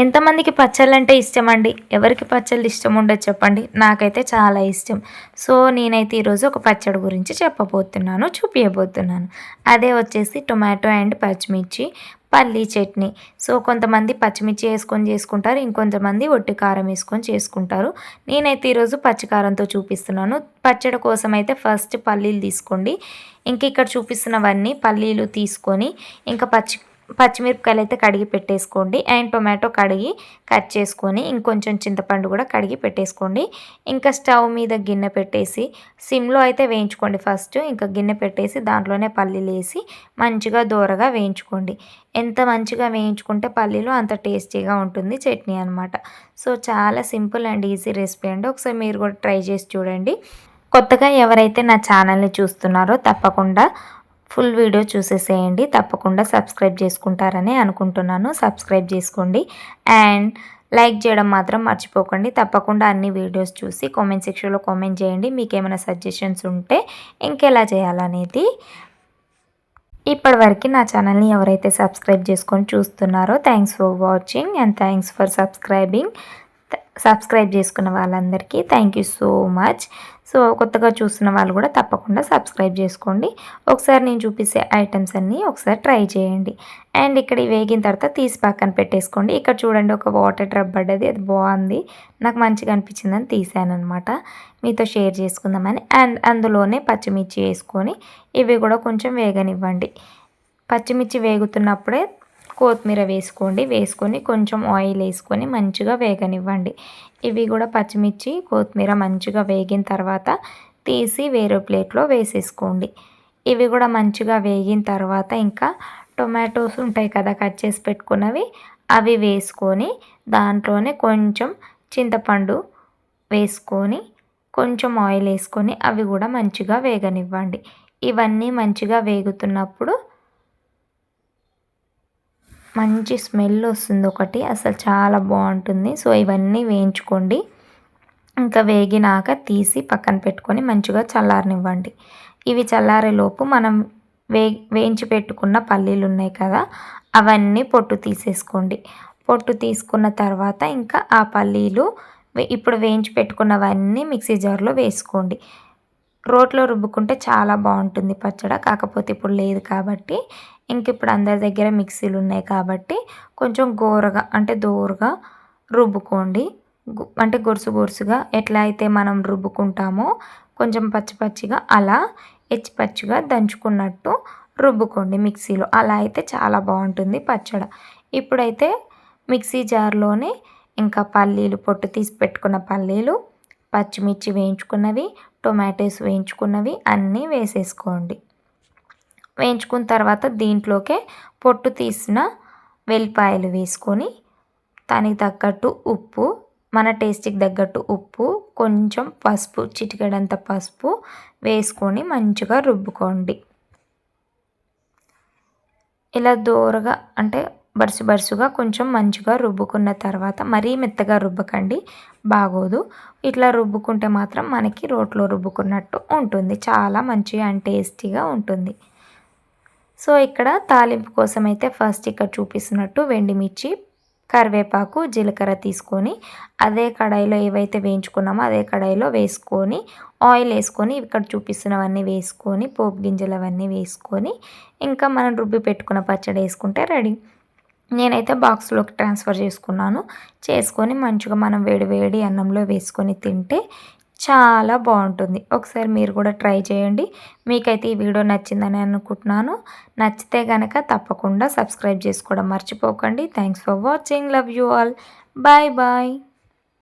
ఎంతమందికి పచ్చళ్ళు అంటే ఇష్టం అండి ఎవరికి పచ్చళ్ళు ఇష్టం ఉండదు చెప్పండి. నాకైతే చాలా ఇష్టం. సో నేనైతే ఈరోజు ఒక పచ్చడి గురించి చెప్పబోతున్నాను చూపించబోతున్నాను అదే వచ్చేసి టొమాటో అండ్ పచ్చిమిర్చి పల్లీ చట్నీ. సో కొంతమంది పచ్చిమిర్చి వేసుకొని చేసుకుంటారు ఇంకొంతమంది ఒట్టి కారం వేసుకొని చేసుకుంటారు. నేనైతే ఈరోజు పచ్చికారంతో చూపిస్తున్నాను. పచ్చడి కోసం అయితే ఫస్ట్ పల్లీలు తీసుకోండి. ఇంక ఇక్కడ చూపిస్తున్నవన్నీ పల్లీలు తీసుకొని ఇంకా పచ్చి పచ్చిమిరపకాయలు అయితే కడిగి పెట్టేసుకోండి. అండ్ టొమాటో కడిగి కట్ చేసుకొని ఇంకొంచెం చింతపండు కూడా కడిగి పెట్టేసుకోండి. ఇంకా స్టవ్ మీద గిన్నె పెట్టేసి సిమ్లో అయితే వేయించుకోండి ఫస్ట్. ఇంకా గిన్నె పెట్టేసి దాంట్లోనే పల్లీలు వేసి మంచిగా దూరగా వేయించుకోండి. ఎంత మంచిగా వేయించుకుంటే పల్లీలు అంత టేస్టీగా ఉంటుంది చట్నీ అనమాట సో చాలా సింపుల్ అండ్ ఈజీ రెసిపీ అండి. ఒకసారి మీరు కూడా ట్రై చేసి చూడండి. కొత్తగా ఎవరైతే నా ఛానల్ని చూస్తున్నారో తప్పకుండా ఫుల్ వీడియో చూసేసేయండి. తప్పకుండా సబ్స్క్రైబ్ చేసుకుంటారని అనుకుంటున్నాను. సబ్స్క్రైబ్ చేసుకోండి. అండ్ లైక్ చేయడం మాత్రం మర్చిపోకండి. తప్పకుండా అన్ని వీడియోస్ చూసి కామెంట్ సెక్షన్లో కామెంట్ చేయండి. మీకు ఏమైనా సజెషన్స్ ఉంటే ఇంకెలా చేయాలనేది. ఇప్పటివరకు నా ఛానల్ని ఎవరైతే సబ్స్క్రైబ్ చేసుకొని చూస్తున్నారో thanks for watching and thanks for subscribing subscribe చేసుకున్న వాళ్ళందరికీ thank you so much. So కొత్తగా చూస్తున్న వాళ్ళు కూడా తప్పకుండా సబ్స్క్రైబ్ చేసుకోండి. ఒకసారి నేను చూపిస్తే ఐటమ్స్ అన్నీ ఒకసారి ట్రై చేయండి. అండ్ ఇక్కడ వేగిన తర్వాత తీసి పక్కన పెట్టేసుకోండి. ఇక్కడ చూడండి ఒక వాటర్ డ్రబ్ పడ్డది అది బాగుంది. నాకు మంచిగా అనిపించిందని తీసాను అనమాట మీతో షేర్ చేసుకుందామని. అండ్ అందులోనే పచ్చిమిర్చి వేసుకొని ఇవి కూడా కొంచెం వేగనివ్వండి. పచ్చిమిర్చి వేగుతున్నప్పుడే కొత్తిమీర వేసుకోండి. వేసుకొని కొంచెం ఆయిల్ వేసుకొని మంచిగా వేగనివ్వండి. ఇవి కూడా పచ్చిమిర్చి కొత్తిమీర మంచిగా వేగిన తర్వాత తీసి వేరే ప్లేట్లో వేసేసుకోండి. ఇవి కూడా మంచిగా వేగిన తర్వాత ఇంకా టొమాటోస్ ఉంటాయి కదా కట్ చేసి పెట్టుకున్నవి అవి వేసుకొని దాంట్లోనే కొంచెం చింతపండు వేసుకొని కొంచెం ఆయిల్ వేసుకొని అవి కూడా మంచిగా వేగనివ్వండి. ఇవన్నీ మంచిగా వేగుతున్నప్పుడు మంచి స్మెల్ వస్తుంది ఒకటి. అసలు చాలా బాగుంటుంది. సో ఇవన్నీ వేయించుకోండి. ఇంకా వేగినాక తీసి పక్కన పెట్టుకొని మంచిగా చల్లారనివ్వండి. ఇవి చల్లారేలోపు మనం వే వేయించి పెట్టుకున్న పల్లీలు ఉన్నాయి కదా అవన్నీ పొట్టు తీసేసుకోండి. పొట్టు తీసుకున్న తర్వాత ఇంకా ఆ పల్లీలు ఇప్పుడు వేయించి పెట్టుకున్నవన్నీ మిక్సీ జార్లో వేసుకోండి. రోట్లో రుబ్బుకుంటే చాలా బాగుంటుంది పచ్చడి. కాకపోతే ఇప్పుడు లేదు కాబట్టి ఇంక ఇప్పుడు అందరి దగ్గర మిక్సీలు ఉన్నాయి కాబట్టి కొంచెం గోరగా అంటే దోరగా రుబ్బుకోండి. అంటే గొరుసు గొరుసుగా ఎట్లా అయితే మనం రుబ్బుకుంటామో కొంచెం పచ్చి పచ్చిగా అలా ఎచ్చి పచ్చిగా దంచుకున్నట్టు రుబ్బుకోండి మిక్సీలో. అలా అయితే చాలా బాగుంటుంది పచ్చడి. ఇప్పుడైతే మిక్సీ జార్లోనే ఇంకా పల్లీలు పొట్టు తీసి పెట్టుకున్న పల్లీలు పచ్చిమిర్చి వేయించుకున్నవి టొమాటోస్ వేయించుకున్నవి అన్నీ వేసేసుకోండి. వేయించుకున్న తర్వాత దీంట్లోకే పొట్టు తీసిన వెల్లిపాయలు వేసుకొని దానికి తగ్గట్టు ఉప్పు మన టేస్ట్కి తగ్గట్టు ఉప్పు కొంచెం పసుపు చిటికెడంత పసుపు వేసుకొని మంచిగా రుబ్బుకోండి. ఇలా దోరగా అంటే బరుసు బరుసుగా కొంచెం మంచిగా రుబ్బుకున్న తర్వాత మరీ మెత్తగా రుబ్బకండి బాగోదు. ఇట్లా రుబ్బుకుంటే మాత్రం మనకి రోట్లో రుబ్బుకున్నట్టు ఉంటుంది. చాలా మంచిగా అండ్ టేస్టీగా ఉంటుంది. సో ఇక్కడ తాలింపు కోసం అయితే ఫస్ట్ ఇక్కడ చూపిస్తున్నట్టు వెండిమిర్చి కరివేపాకు జీలకర్ర తీసుకొని అదే కడాయిలో ఏవైతే వేయించుకున్నామో అదే కడాయిలో వేసుకొని ఆయిల్ వేసుకొని ఇక్కడ చూపిస్తున్నవన్నీ వేసుకొని పోపు గింజలు అవన్నీ వేసుకొని ఇంకా మనం రుబ్బి పెట్టుకున్న పచ్చడి వేసుకుంటే రెడీ. నేనైతే బాక్స్లోకి ట్రాన్స్ఫర్ చేసుకున్నాను. చేసుకొని మంచిగా మనం వేడి వేడి అన్నంలో వేసుకొని తింటే చాలా బాగుంటుంది. ఒకసారి మీరు కూడా ట్రై చేయండి. మీకైతే ఈ వీడియో నచ్చిందని అనుకుంటున్నాను. నచ్చితే కనుక తప్పకుండా సబ్స్క్రైబ్ చేసుకోవడం మర్చిపోకండి. Thanks for watching. Love you all. Bye bye.